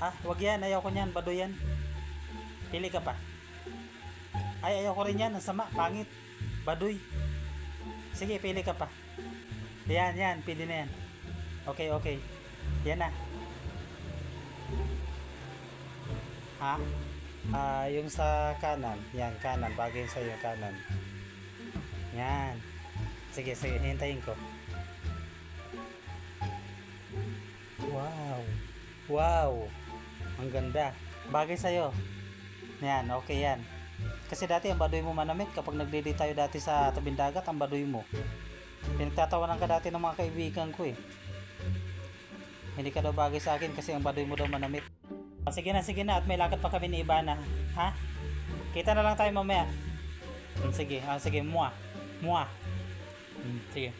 Ha? Wag yan. Ayaw ko niyan. Bado yan. Pili ka pa. Ay, ayaw ko rin yan. Ang sama. Pangit. Baduy. Sige, pili ka pa. Yan, yan. Pili na yan. Okay, okay. Yan na. Ha? Ah, yung sa kanan. Yan, kanan. Bagay sa yung kanan. Yan. Sige, sige. Hintayin ko. Wow. Wow. Ang ganda. Bagay sa'yo. Yan, okay yan. Kasi dati ang baduy mo manamit kapag nagdidi tayo dati sa tabing dagat, ang baduy mo. Pinagtatawanan ka dati ng mga kaibigan ko eh. Hindi ka daw bagay sa akin kasi ang baduy mo daw manamit. Ah, Sige na, sige na. At may lakad pa kami ni Ibana. Ha? Kita na lang tayo mamaya. Hmm, Sige, ah, sige. Mua. Mua. Hmm, Sige.